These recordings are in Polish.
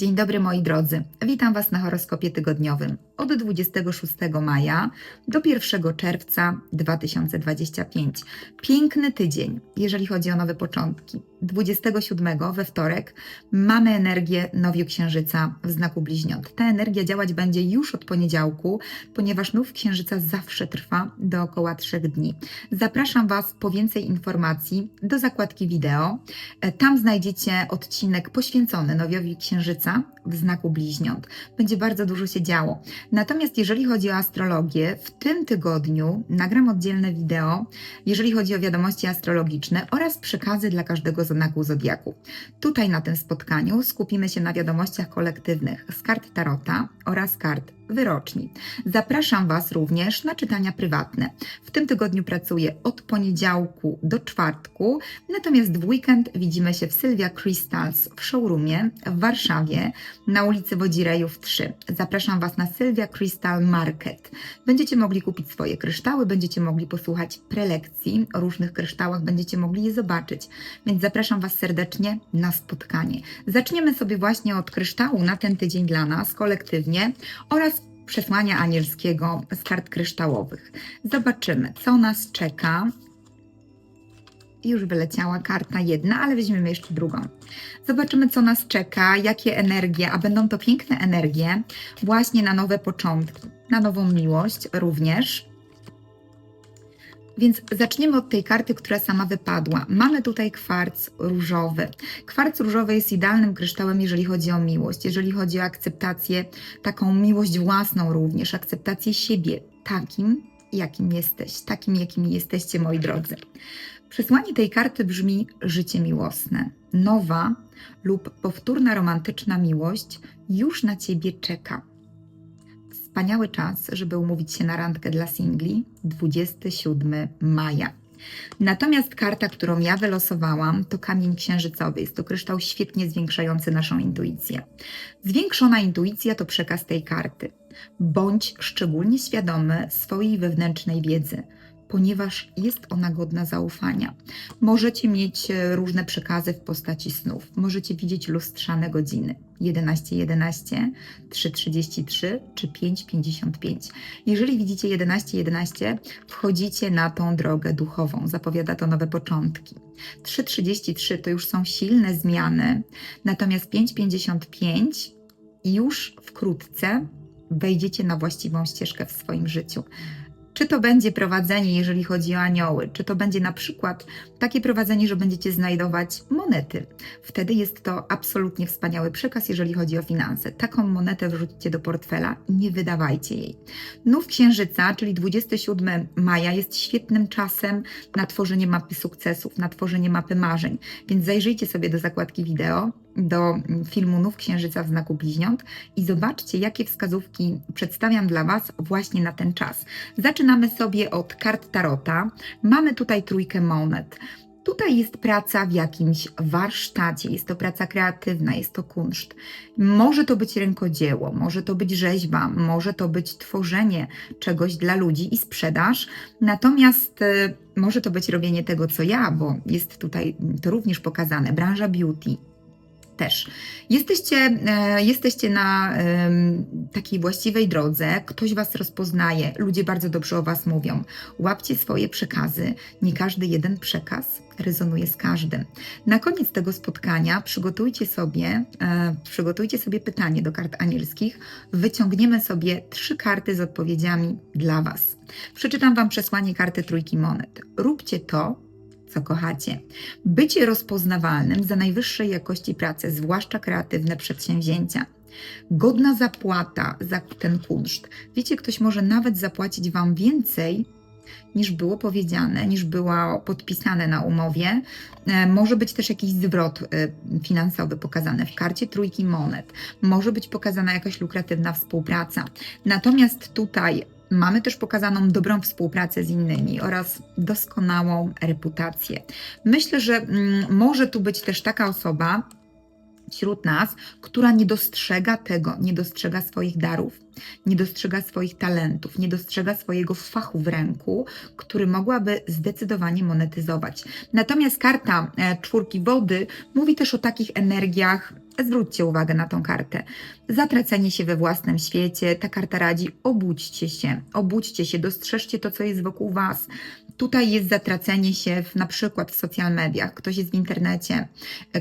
Dzień dobry moi drodzy. Witam Was na horoskopie tygodniowym od 26 maja do 1 czerwca 2025. Piękny tydzień, jeżeli chodzi o nowe początki. 27 we wtorek mamy energię nowiu księżyca w znaku bliźniąt. Ta energia działać będzie już od poniedziałku, ponieważ nów księżyca zawsze trwa dookoła 3 dni. Zapraszam Was po więcej informacji do zakładki wideo. E, Tam znajdziecie odcinek poświęcony nowiowi księżyca w znaku bliźniąt. Będzie bardzo dużo się działo. Natomiast jeżeli chodzi o astrologię, w tym tygodniu nagram oddzielne wideo, jeżeli chodzi o wiadomości astrologiczne oraz przekazy dla każdego znaku zodiaku. Tutaj na tym spotkaniu skupimy się na wiadomościach kolektywnych z kart Tarota oraz kart wyroczni. Zapraszam Was również na czytania prywatne. W tym tygodniu pracuję od poniedziałku do czwartku, natomiast w weekend widzimy się w Sylwia Crystals w showroomie w Warszawie na ulicy Wodzirejów 3. Zapraszam Was na Sylwia Crystal Market. Będziecie mogli kupić swoje kryształy, będziecie mogli posłuchać prelekcji o różnych kryształach, będziecie mogli je zobaczyć. Więc zapraszam Was serdecznie na spotkanie. Zaczniemy sobie właśnie od kryształu na ten tydzień dla nas kolektywnie oraz przesłania anielskiego z kart kryształowych. Zobaczymy, co nas czeka. Już wyleciała karta jedna, ale weźmiemy jeszcze drugą. Zobaczymy, co nas czeka, jakie energie, a będą to piękne energie właśnie na nowe początki, na nową miłość również. Więc zaczniemy od tej karty, która sama wypadła. Mamy tutaj kwarc różowy. Kwarc różowy jest idealnym kryształem, jeżeli chodzi o miłość, jeżeli chodzi o akceptację, taką miłość własną również, akceptację siebie takim, jakim jesteś, takim, jakim jesteście, moi drodzy. Przesłanie tej karty brzmi życie miłosne. Nowa lub powtórna romantyczna miłość już na ciebie czeka. Wspaniały czas, żeby umówić się na randkę dla singli 27 maja. Natomiast karta, którą ja wylosowałam, to kamień księżycowy. Jest to kryształ świetnie zwiększający naszą intuicję. Zwiększona intuicja to przekaz tej karty. Bądź szczególnie świadomy swojej wewnętrznej wiedzy, ponieważ jest ona godna zaufania. Możecie mieć e, różne przekazy w postaci snów. Możecie widzieć lustrzane godziny 11.11, 3.33 czy 5.55. Jeżeli widzicie 11.11, wchodzicie na tą drogę duchową. Zapowiada to nowe początki. 3.33 to już są silne zmiany, natomiast 5.55 już wkrótce wejdziecie na właściwą ścieżkę w swoim życiu. Czy to będzie prowadzenie, jeżeli chodzi o anioły, czy to będzie na przykład takie prowadzenie, że będziecie znajdować monety. Wtedy jest to absolutnie wspaniały przekaz, jeżeli chodzi o finanse. Taką monetę wrzućcie do portfela, nie wydawajcie jej. Nów księżyca, czyli 27 maja, jest świetnym czasem na tworzenie mapy sukcesów, na tworzenie mapy marzeń. Więc zajrzyjcie sobie do zakładki wideo, do filmu Nów Księżyca w znaku bliźniąt i zobaczcie, jakie wskazówki przedstawiam dla Was właśnie na ten czas. Zaczynamy sobie od kart Tarota. Mamy tutaj trójkę monet. Tutaj jest praca w jakimś warsztacie, jest to praca kreatywna, jest to kunszt. Może to być rękodzieło, może to być rzeźba, może to być tworzenie czegoś dla ludzi i sprzedaż. Natomiast y, może to być robienie tego, co ja, bo jest tutaj to również pokazane, branża beauty, też. Jesteście, e, jesteście na takiej właściwej drodze, ktoś Was rozpoznaje, ludzie bardzo dobrze o Was mówią. Łapcie swoje przekazy, nie każdy jeden przekaz rezonuje z każdym. Na koniec tego spotkania przygotujcie sobie, e, przygotujcie sobie pytanie do kart anielskich. Wyciągniemy sobie trzy karty z odpowiedziami dla Was. Przeczytam Wam przesłanie karty trójki monet. Róbcie to, co kochacie. Bycie rozpoznawalnym za najwyższej jakości pracy, zwłaszcza kreatywne przedsięwzięcia. Godna zapłata za ten kunszt. Wiecie, ktoś może nawet zapłacić Wam więcej, niż było powiedziane, niż było podpisane na umowie. E, Może być też jakiś zwrot e, finansowy pokazany w karcie trójki monet. Może być pokazana jakaś lukratywna współpraca. Natomiast tutaj Mamy też pokazaną dobrą współpracę z innymi oraz doskonałą reputację. Myślę, że mm, może tu być też taka osoba, wśród nas, która nie dostrzega tego, nie dostrzega swoich darów, nie dostrzega swoich talentów, nie dostrzega swojego fachu w ręku, który mogłaby zdecydowanie monetyzować. Natomiast karta e, czwórki wody mówi też o takich energiach, zwróćcie uwagę na tą kartę, zatracenie się we własnym świecie. Ta karta radzi, obudźcie się, obudźcie się, dostrzeżcie to, co jest wokół Was. Tutaj jest zatracenie się w, na przykład w social mediach, ktoś jest w internecie,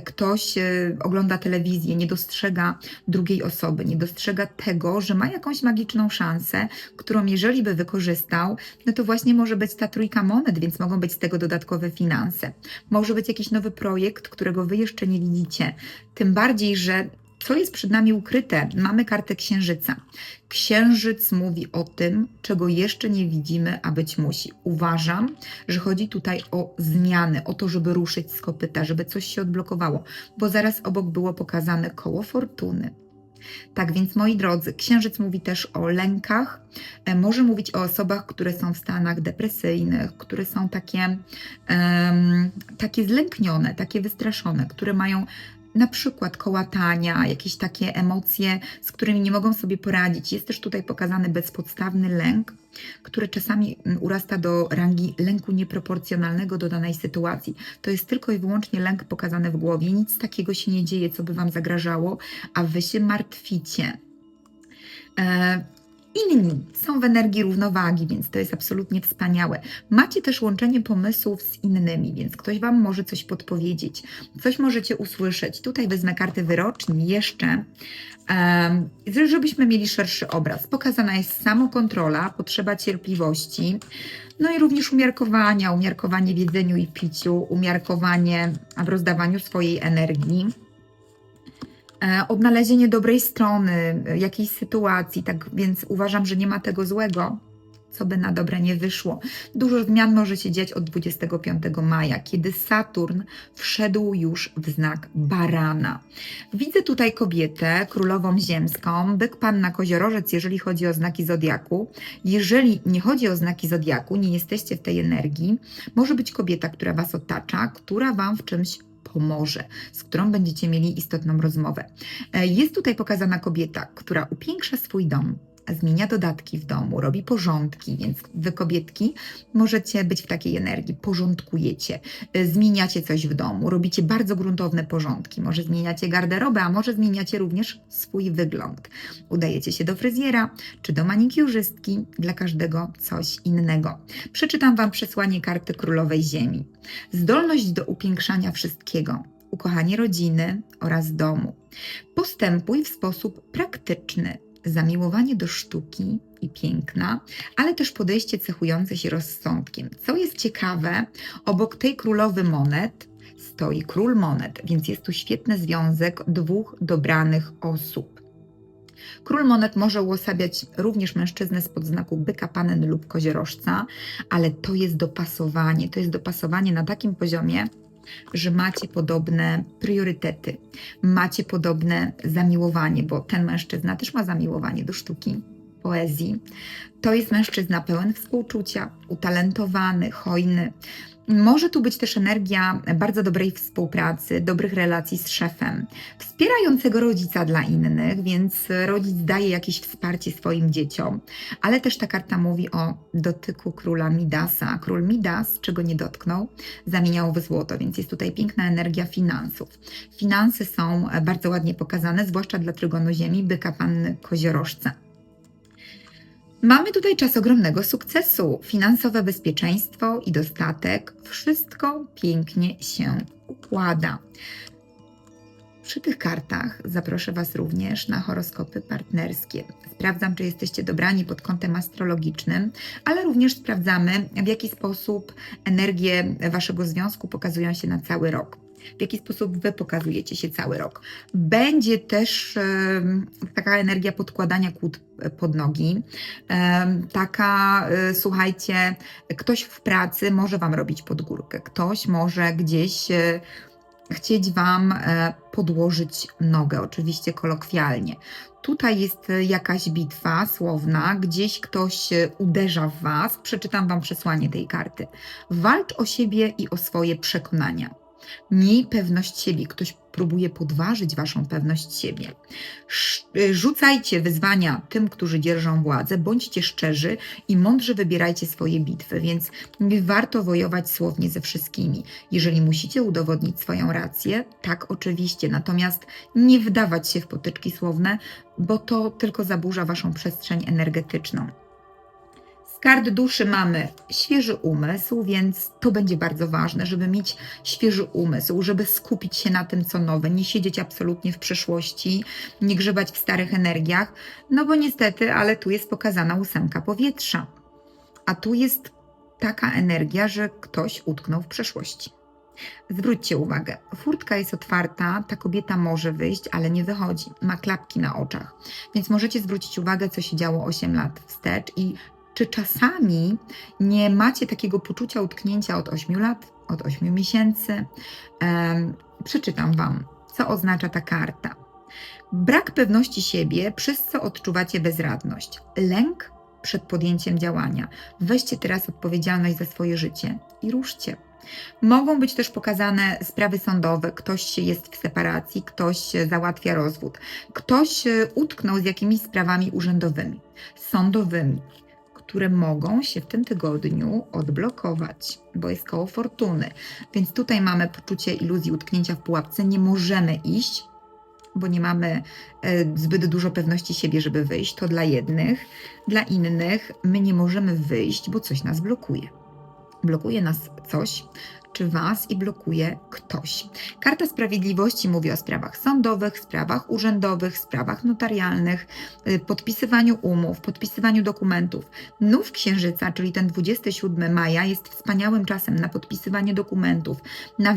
ktoś e, ogląda telewizję, nie dostrzega drugiej osoby, nie dostrzega tego, że ma jakąś magiczną szansę, którą jeżeli by wykorzystał, no to właśnie może być ta trójka monet, więc mogą być z tego dodatkowe finanse. Może być jakiś nowy projekt, którego Wy jeszcze nie widzicie. Tym bardziej, że co jest przed nami ukryte? Mamy kartę księżyca. Księżyc mówi o tym, czego jeszcze nie widzimy, a być musi. Uważam, że chodzi tutaj o zmiany, o to, żeby ruszyć z kopyta, żeby coś się odblokowało, bo zaraz obok było pokazane koło fortuny. Tak więc, moi drodzy, księżyc mówi też o lękach, e, może mówić o osobach, które są w stanach depresyjnych, które są takie, um, takie zlęknione, takie wystraszone, które mają na przykład kołatania, jakieś takie emocje, z którymi nie mogą sobie poradzić. Jest też tutaj pokazany bezpodstawny lęk, który czasami mm, urasta do rangi lęku nieproporcjonalnego do danej sytuacji. To jest tylko i wyłącznie lęk pokazany w głowie. Nic takiego się nie dzieje, co by Wam zagrażało, a Wy się martwicie. Inni są w energii równowagi, więc to jest absolutnie wspaniałe. Macie też łączenie pomysłów z innymi, więc ktoś Wam może coś podpowiedzieć, coś możecie usłyszeć. Tutaj wezmę kartę wyroczni jeszcze, żebyśmy mieli szerszy obraz. Pokazana jest samokontrola, potrzeba cierpliwości, no i również umiarkowania, umiarkowanie w jedzeniu i piciu, umiarkowanie w rozdawaniu swojej energii. E, odnalezienie dobrej strony, e, jakiejś sytuacji, tak więc uważam, że nie ma tego złego, co by na dobre nie wyszło. Dużo zmian może się dziać od 25 maja, kiedy Saturn wszedł już w znak barana. Widzę tutaj kobietę, królową ziemską, byk panna koziorożec, jeżeli chodzi o znaki zodiaku. Jeżeli nie chodzi o znaki zodiaku, nie jesteście w tej energii, może być kobieta, która was otacza, która wam w czymś pomoże, z którą będziecie mieli istotną rozmowę. E, jest tutaj pokazana kobieta, która upiększa swój dom, zmienia dodatki w domu, robi porządki, więc wy kobietki możecie być w takiej energii, porządkujecie, y, zmieniacie coś w domu, robicie bardzo gruntowne porządki, może zmieniacie garderobę, a może zmieniacie również swój wygląd. Udajecie się do fryzjera czy do manikiurzystki, dla każdego coś innego. Przeczytam Wam przesłanie karty Królowej Ziemi. Zdolność do upiększania wszystkiego, ukochanie rodziny oraz domu. Postępuj w sposób praktyczny, zamiłowanie do sztuki i piękna, ale też podejście cechujące się rozsądkiem. Co jest ciekawe, obok tej królowy monet stoi król monet, więc jest tu świetny związek dwóch dobranych osób. Król monet może uosabiać również mężczyznę spod znaku byka, panen lub koziorożca, ale to jest dopasowanie. To jest dopasowanie na takim poziomie, że macie podobne priorytety, macie podobne zamiłowanie, bo ten mężczyzna też ma zamiłowanie do sztuki, poezji. To jest mężczyzna pełen współczucia, utalentowany, hojny, może tu być też energia bardzo dobrej współpracy, dobrych relacji z szefem, wspierającego rodzica dla innych, więc rodzic daje jakieś wsparcie swoim dzieciom, ale też ta karta mówi o dotyku króla Midasa. Król Midas, czego nie dotknął, zamieniał w złoto, więc jest tutaj piękna energia finansów. Finanse są bardzo ładnie pokazane, zwłaszcza dla trygonu ziemi, byka panny koziorożca. Mamy tutaj czas ogromnego sukcesu, finansowe bezpieczeństwo i dostatek. Wszystko pięknie się układa. Przy tych kartach zaproszę Was również na horoskopy partnerskie. Sprawdzam, czy jesteście dobrani pod kątem astrologicznym, ale również sprawdzamy, w jaki sposób energie Waszego związku pokazują się na cały rok w jaki sposób Wy pokazujecie się cały rok. Będzie też taka energia podkładania kłód pod nogi. Taka, e, słuchajcie, ktoś w pracy może Wam robić podgórkę, ktoś może gdzieś e, chcieć Wam e, podłożyć nogę, oczywiście kolokwialnie. Tutaj jest jakaś bitwa słowna, gdzieś ktoś uderza w Was. Przeczytam Wam przesłanie tej karty. Walcz o siebie i o swoje przekonania. Mniej pewność siebie. Ktoś próbuje podważyć waszą pewność siebie. Y, Rzucajcie wyzwania tym, którzy dzierżą władzę, bądźcie szczerzy i mądrze wybierajcie swoje bitwy, więc warto wojować słownie ze wszystkimi. Jeżeli musicie udowodnić swoją rację, tak oczywiście, natomiast nie wdawać się w potyczki słowne, bo to tylko zaburza waszą przestrzeń energetyczną. Z kart duszy mamy świeży umysł, więc to będzie bardzo ważne, żeby mieć świeży umysł, żeby skupić się na tym, co nowe, nie siedzieć absolutnie w przeszłości, nie grzebać w starych energiach, no bo niestety, ale tu jest pokazana ósemka powietrza. A tu jest taka energia, że ktoś utknął w przeszłości. Zwróćcie uwagę, furtka jest otwarta, ta kobieta może wyjść, ale nie wychodzi. Ma klapki na oczach. Więc możecie zwrócić uwagę, co się działo 8 lat wstecz i czy czasami nie macie takiego poczucia utknięcia od 8 lat, od 8 miesięcy. Przeczytam Wam, co oznacza ta karta. Brak pewności siebie, przez co odczuwacie bezradność. Lęk przed podjęciem działania. Weźcie teraz odpowiedzialność za swoje życie i ruszcie. Mogą być też pokazane sprawy sądowe. Ktoś jest w separacji, ktoś załatwia rozwód, ktoś e, utknął z jakimiś sprawami urzędowymi, sądowymi, które mogą się w tym tygodniu odblokować, bo jest koło fortuny. Więc tutaj mamy poczucie iluzji utknięcia w pułapce. Nie możemy iść, bo nie mamy e, zbyt dużo pewności siebie, żeby wyjść. To dla jednych, dla innych my nie możemy wyjść, bo coś nas blokuje. Blokuje nas coś, czy was i blokuje ktoś. Karta Sprawiedliwości mówi o sprawach sądowych, sprawach urzędowych, sprawach notarialnych, y, podpisywaniu umów, podpisywaniu dokumentów. Nów Księżyca, czyli ten 27 maja, jest wspaniałym czasem na podpisywanie dokumentów, na,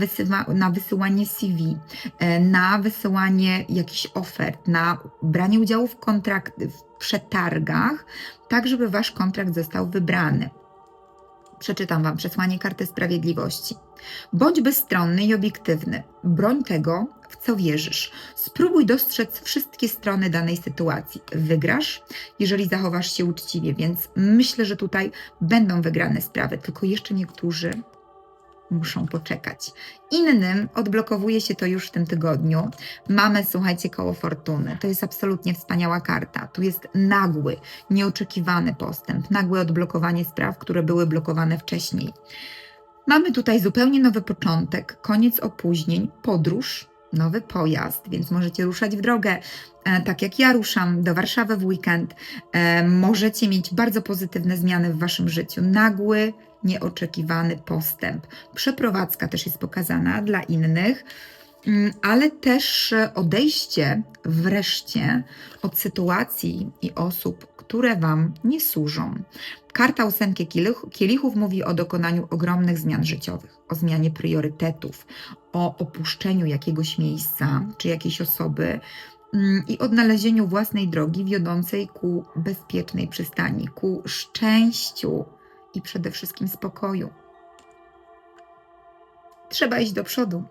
na wysyłanie CV, e, na wysyłanie jakichś ofert, na branie udziału w, kontrakt, w przetargach, tak żeby wasz kontrakt został wybrany. Przeczytam Wam przesłanie karty sprawiedliwości. Bądź bezstronny i obiektywny. Broń tego, w co wierzysz. Spróbuj dostrzec wszystkie strony danej sytuacji. Wygrasz, jeżeli zachowasz się uczciwie, więc myślę, że tutaj będą wygrane sprawy, tylko jeszcze niektórzy muszą poczekać. Innym odblokowuje się to już w tym tygodniu. Mamy, słuchajcie, koło fortuny. To jest absolutnie wspaniała karta. Tu jest nagły, nieoczekiwany postęp, nagłe odblokowanie spraw, które były blokowane wcześniej. Mamy tutaj zupełnie nowy początek, koniec opóźnień, podróż, nowy pojazd, więc możecie ruszać w drogę, e, tak jak ja ruszam do Warszawy w weekend. E, możecie mieć bardzo pozytywne zmiany w waszym życiu. Nagły, nieoczekiwany postęp. Przeprowadzka też jest pokazana dla innych, mm, ale też e, odejście wreszcie od sytuacji i osób, które Wam nie służą. Karta ósemki kielich- kielichów mówi o dokonaniu ogromnych zmian życiowych, o zmianie priorytetów, o opuszczeniu jakiegoś miejsca czy jakiejś osoby mm, i odnalezieniu własnej drogi wiodącej ku bezpiecznej przystani, ku szczęściu i przede wszystkim spokoju. Trzeba iść do przodu.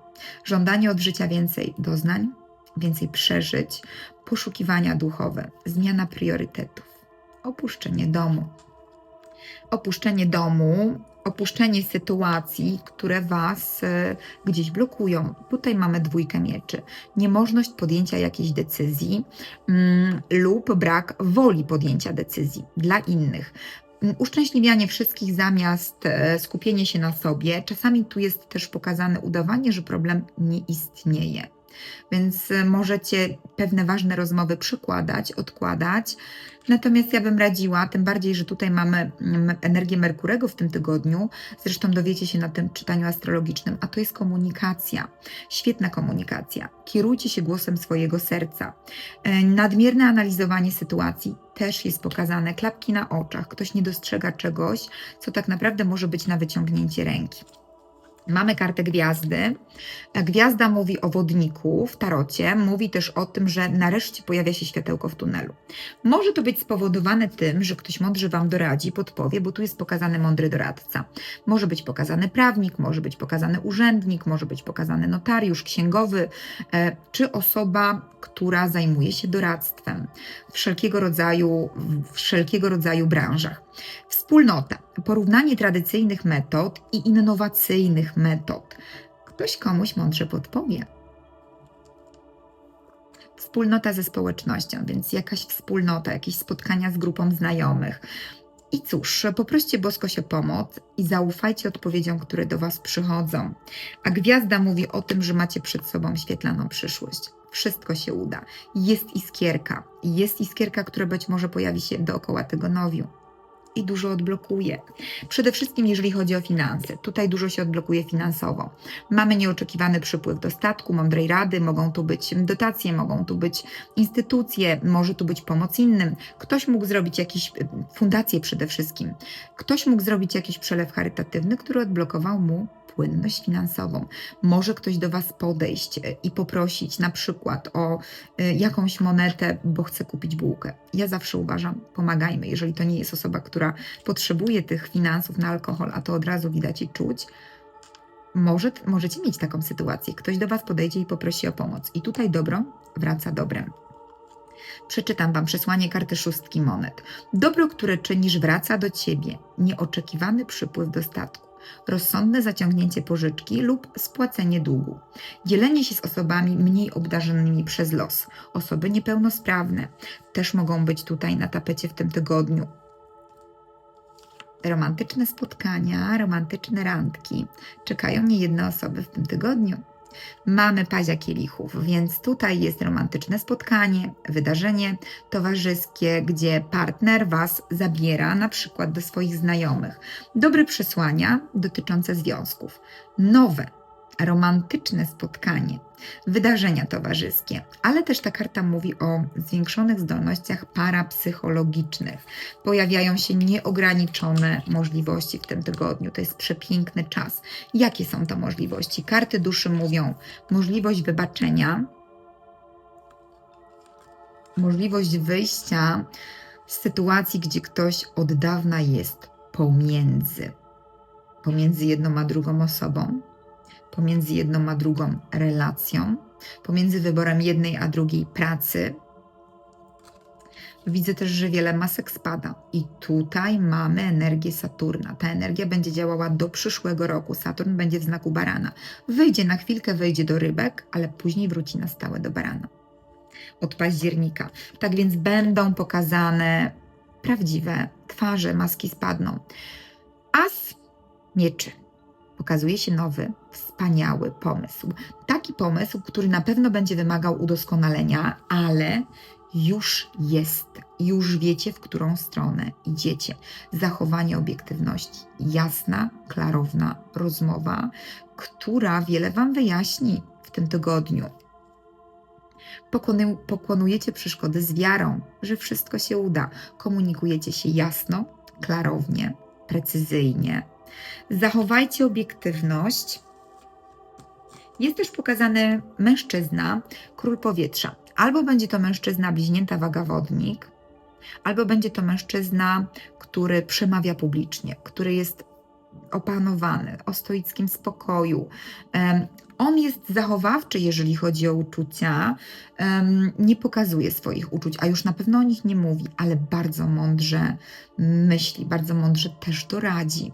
Żądanie od życia więcej doznań, więcej przeżyć, poszukiwania duchowe, zmiana priorytetów, opuszczenie domu. Opuszczenie domu, opuszczenie sytuacji, które Was e, gdzieś blokują. Tutaj mamy dwójkę mieczy. Niemożność podjęcia jakiejś decyzji mm, lub brak woli podjęcia decyzji dla innych. Mm, Uszczęśliwianie wszystkich zamiast e, skupienie się na sobie. Czasami tu jest też pokazane udawanie, że problem nie istnieje. Więc e, możecie pewne ważne rozmowy przykładać, odkładać. Natomiast ja bym radziła, tym bardziej, że tutaj mamy mm, energię Merkurego w tym tygodniu, zresztą dowiecie się na tym czytaniu astrologicznym, a to jest komunikacja. Świetna komunikacja. Kierujcie się głosem swojego serca. E, Nadmierne analizowanie sytuacji też jest pokazane. Klapki na oczach. Ktoś nie dostrzega czegoś, co tak naprawdę może być na wyciągnięcie ręki. Mamy kartę gwiazdy. Gwiazda mówi o wodniku w tarocie, mówi też o tym, że nareszcie pojawia się światełko w tunelu. Może to być spowodowane tym, że ktoś mądrze Wam doradzi, podpowie, bo tu jest pokazany mądry doradca. Może być pokazany prawnik, może być pokazany urzędnik, może być pokazany notariusz, księgowy, e, czy osoba, która zajmuje się doradztwem w wszelkiego rodzaju, w wszelkiego rodzaju branżach. Wspólnota, porównanie tradycyjnych metod i innowacyjnych metod. Ktoś komuś mądrze podpowie. Wspólnota ze społecznością, więc jakaś wspólnota, jakieś spotkania z grupą znajomych. I cóż, poproście boskość o pomoc i zaufajcie odpowiedziom, które do Was przychodzą. A gwiazda mówi o tym, że macie przed sobą świetlaną przyszłość. Wszystko się uda. Jest iskierka. Jest iskierka, która być może pojawi się dookoła tego nowiu i dużo odblokuje. Przede wszystkim, jeżeli chodzi o finanse. Tutaj dużo się odblokuje finansowo. Mamy nieoczekiwany przypływ dostatku, mądrej rady, mogą tu być dotacje, mogą tu być instytucje, może tu być pomoc innym. Ktoś mógł zrobić jakieś y, fundacje przede wszystkim. Ktoś mógł zrobić jakiś przelew charytatywny, który odblokował mu płynność finansową. Może ktoś do Was podejść y, i poprosić na przykład o y, jakąś monetę, bo chce kupić bułkę. Ja zawsze uważam, pomagajmy, jeżeli to nie jest osoba, która potrzebuje tych finansów na alkohol, a to od razu widać i czuć. Może, możecie mieć taką sytuację. Ktoś do Was podejdzie i poprosi o pomoc. I tutaj dobro wraca dobrem. Przeczytam Wam przesłanie karty szóstki monet. Dobro, które czynisz, wraca do Ciebie. Nieoczekiwany przypływ dostatku rozsądne zaciągnięcie pożyczki lub spłacenie długu, dzielenie się z osobami mniej obdarzonymi przez los, osoby niepełnosprawne też mogą być tutaj na tapecie w tym tygodniu. Romantyczne spotkania, romantyczne randki czekają niejedne osoby w tym tygodniu. Mamy pazia kielichów, więc tutaj jest romantyczne spotkanie, wydarzenie towarzyskie, gdzie partner Was zabiera na przykład do swoich znajomych. Dobre przesłania dotyczące związków. Nowe, romantyczne spotkanie, wydarzenia towarzyskie, ale też ta karta mówi o zwiększonych zdolnościach parapsychologicznych. Pojawiają się nieograniczone możliwości w tym tygodniu. To jest przepiękny czas. Jakie są to możliwości? Karty duszy mówią możliwość wybaczenia, możliwość wyjścia z sytuacji, gdzie ktoś od dawna jest pomiędzy, pomiędzy jedną a drugą osobą pomiędzy jedną a drugą relacją, pomiędzy wyborem jednej a drugiej pracy. Widzę też, że wiele masek spada, i tutaj mamy energię Saturna. Ta energia będzie działała do przyszłego roku. Saturn będzie w znaku barana. Wyjdzie na chwilkę, wejdzie do rybek, ale później wróci na stałe do barana. Od października. Tak więc będą pokazane prawdziwe twarze, maski spadną. As mieczy pokazuje się nowy, wspaniały pomysł. Taki pomysł, który na pewno będzie wymagał udoskonalenia, ale już jest, już wiecie, w którą stronę idziecie. Zachowanie obiektywności, jasna, klarowna rozmowa, która wiele Wam wyjaśni w tym tygodniu. Pokonujecie przeszkody z wiarą, że wszystko się uda. Komunikujecie się jasno, klarownie, precyzyjnie, Zachowajcie obiektywność. Jest też pokazany mężczyzna, król powietrza. Albo będzie to mężczyzna bliźnięta wagawodnik, albo będzie to mężczyzna, który przemawia publicznie, który jest opanowany, o stoickim spokoju. On jest zachowawczy, jeżeli chodzi o uczucia, nie pokazuje swoich uczuć, a już na pewno o nich nie mówi, ale bardzo mądrze myśli, bardzo mądrze też doradzi.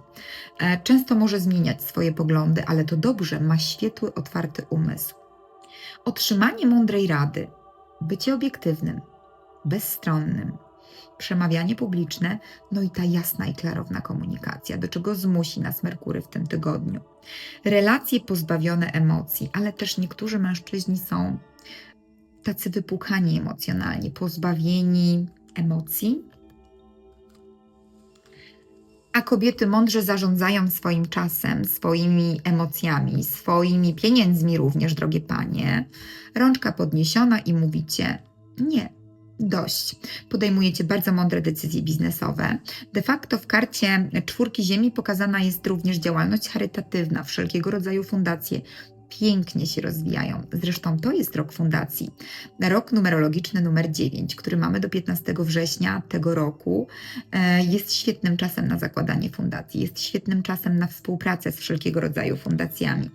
E, często może zmieniać swoje poglądy, ale to dobrze, ma świetły, otwarty umysł. Otrzymanie mądrej rady, bycie obiektywnym, bezstronnym, przemawianie publiczne, no i ta jasna i klarowna komunikacja, do czego zmusi nas Merkury w tym tygodniu. Relacje pozbawione emocji, ale też niektórzy mężczyźni są tacy wypłukani emocjonalnie, pozbawieni emocji, a kobiety mądrze zarządzają swoim czasem, swoimi emocjami, swoimi pieniędzmi również, drogie panie. Rączka podniesiona i mówicie: Nie, dość. Podejmujecie bardzo mądre decyzje biznesowe. De facto w karcie czwórki Ziemi pokazana jest również działalność charytatywna, wszelkiego rodzaju fundacje, pięknie się rozwijają. Zresztą to jest rok fundacji. Rok numerologiczny numer 9, który mamy do 15 września tego roku, e, jest świetnym czasem na zakładanie fundacji, jest świetnym czasem na współpracę z wszelkiego rodzaju fundacjami.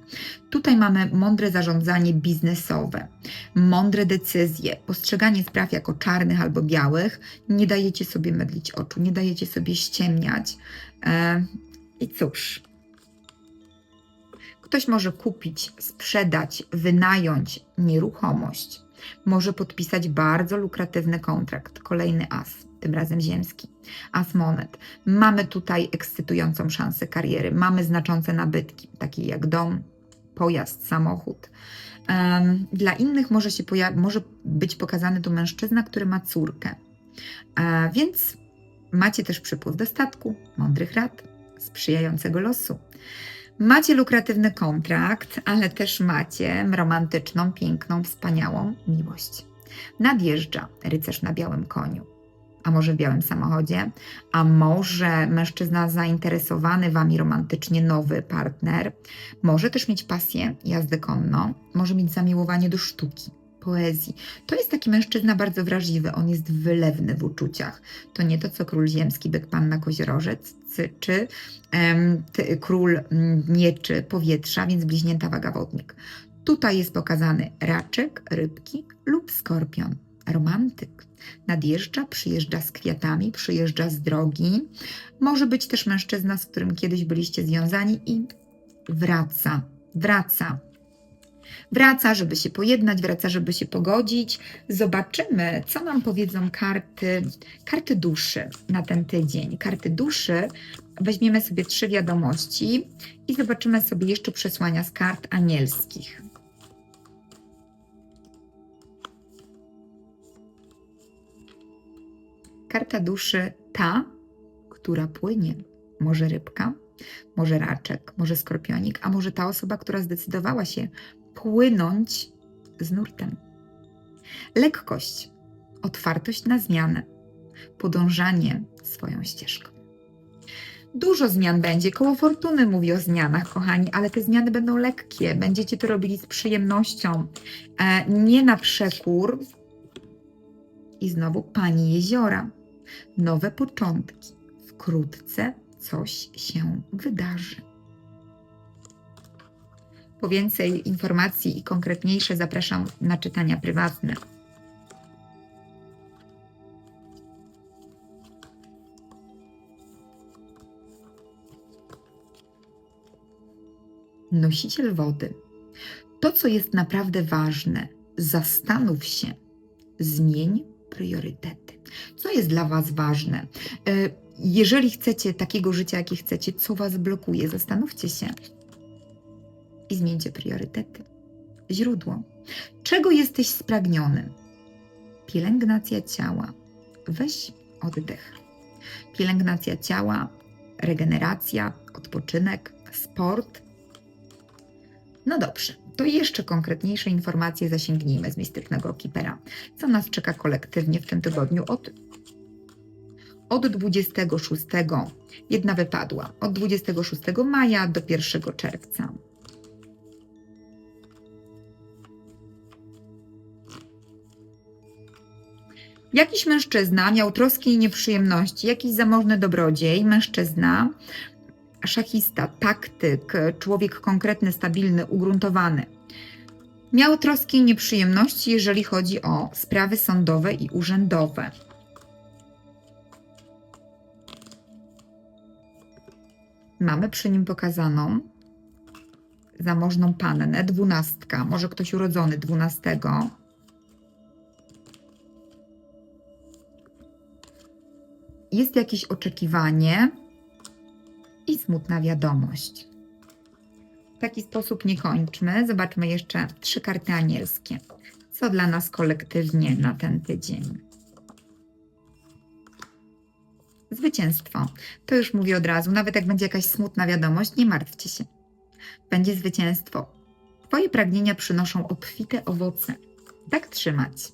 Tutaj mamy mądre zarządzanie biznesowe, mądre decyzje, postrzeganie spraw jako czarnych albo białych. Nie dajecie sobie mydlić oczu, nie dajecie sobie ściemniać. E, I cóż, Ktoś może kupić, sprzedać, wynająć nieruchomość. Może podpisać bardzo lukratywny kontrakt. Kolejny as, tym razem ziemski. As monet. Mamy tutaj ekscytującą szansę kariery. Mamy znaczące nabytki, takie jak dom, pojazd, samochód. Dla innych może, się może być pokazany tu mężczyzna, który ma córkę. E, Więc macie też przypływ dostatku, mądrych rad, sprzyjającego losu. Macie lukratywny kontrakt, ale też macie romantyczną, piękną, wspaniałą miłość. Nadjeżdża rycerz na białym koniu, a może w białym samochodzie, a może mężczyzna zainteresowany wami romantycznie, nowy partner, może też mieć pasję jazdy konno, może mieć zamiłowanie do sztuki, poezji. To jest taki mężczyzna bardzo wrażliwy, on jest wylewny w uczuciach. To nie to, co król ziemski, byk panna koziorożec, czy em, ty, król mm, mieczy powietrza, więc bliźnięta waga wodnik. Tutaj jest pokazany raczek, rybki lub skorpion. Romantyk. Nadjeżdża, przyjeżdża z kwiatami, przyjeżdża z drogi. Może być też mężczyzna, z którym kiedyś byliście związani i wraca. Wraca. Wraca, żeby się pojednać, wraca, żeby się pogodzić. Zobaczymy, co nam powiedzą karty, karty duszy na ten tydzień. Karty duszy weźmiemy sobie trzy wiadomości i zobaczymy sobie jeszcze przesłania z kart anielskich. Karta duszy ta, która płynie. Może rybka, może raczek, może skorpionik, a może ta osoba, która zdecydowała się płynąć z nurtem. Lekkość, otwartość na zmianę, podążanie swoją ścieżką. Dużo zmian będzie. Koło fortuny mówi o zmianach, kochani, ale te zmiany będą lekkie. Będziecie to robili z przyjemnością, e, nie na przekór. I znowu pani jeziora. Nowe początki. Wkrótce coś się wydarzy. Po więcej informacji i konkretniejsze zapraszam na czytania prywatne. nosiciel wody. To, co jest naprawdę ważne, zastanów się, zmień priorytety. Co jest dla Was ważne? E, Jeżeli chcecie takiego życia, jakie chcecie, co Was blokuje, zastanówcie się i zmieńcie priorytety. Źródło. Czego jesteś spragniony? Pielęgnacja ciała. Weź oddech. Pielęgnacja ciała, regeneracja, odpoczynek, sport, no dobrze, to jeszcze konkretniejsze informacje zasięgnijmy z mistycznego kipera. Co nas czeka kolektywnie w tym tygodniu od, od 26. Jedna wypadła. Od 26 maja do 1 czerwca. Jakiś mężczyzna miał troski i nieprzyjemności, jakiś zamożny dobrodziej, mężczyzna, szachista, taktyk, człowiek konkretny, stabilny, ugruntowany. Miał troski i nieprzyjemności, jeżeli chodzi o sprawy sądowe i urzędowe. Mamy przy nim pokazaną zamożną pannę, dwunastka, może ktoś urodzony dwunastego. Jest jakieś oczekiwanie, i smutna wiadomość. W taki sposób nie kończmy. Zobaczmy jeszcze trzy karty anielskie. Co dla nas kolektywnie na ten tydzień? Zwycięstwo. To już mówię od razu. Nawet jak będzie jakaś smutna wiadomość, nie martwcie się. Będzie zwycięstwo. Twoje pragnienia przynoszą obfite owoce. Tak trzymać.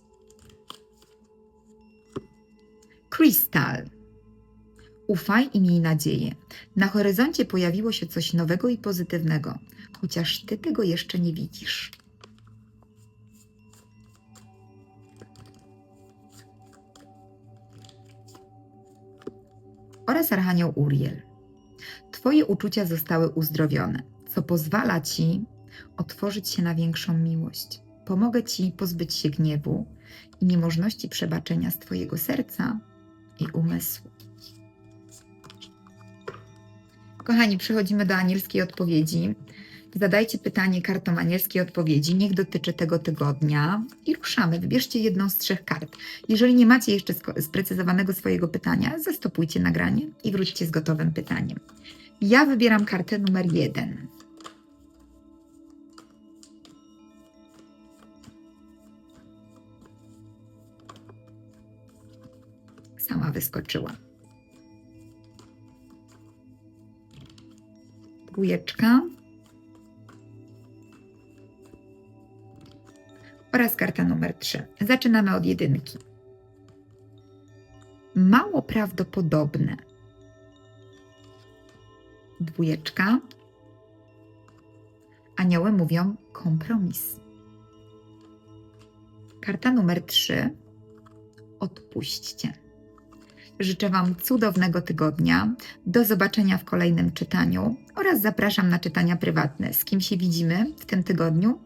Crystal. Ufaj i miej nadzieję. Na horyzoncie pojawiło się coś nowego i pozytywnego, chociaż ty tego jeszcze nie widzisz. Oraz Archanioł Uriel. Twoje uczucia zostały uzdrowione, co pozwala ci otworzyć się na większą miłość. Pomogę ci pozbyć się gniewu i niemożności przebaczenia z twojego serca i umysłu. Kochani, przechodzimy do anielskiej odpowiedzi. Zadajcie pytanie kartom anielskiej odpowiedzi. Niech dotyczy tego tygodnia i ruszamy. Wybierzcie jedną z trzech kart. Jeżeli nie macie jeszcze sprecyzowanego swojego pytania, zastopujcie nagranie i wróćcie z gotowym pytaniem. Ja wybieram kartę numer jeden. Sama wyskoczyła. Dwójeczka. Oraz karta numer 3. Zaczynamy od jedynki. Mało prawdopodobne. Dwójeczka. Anioły mówią kompromis. Karta numer 3. Odpuśćcie. Życzę Wam cudownego tygodnia. Do zobaczenia w kolejnym czytaniu oraz zapraszam na czytania prywatne. Z kim się widzimy w tym tygodniu?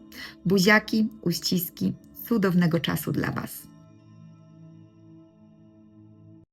Buziaki, uściski, cudownego czasu dla Was.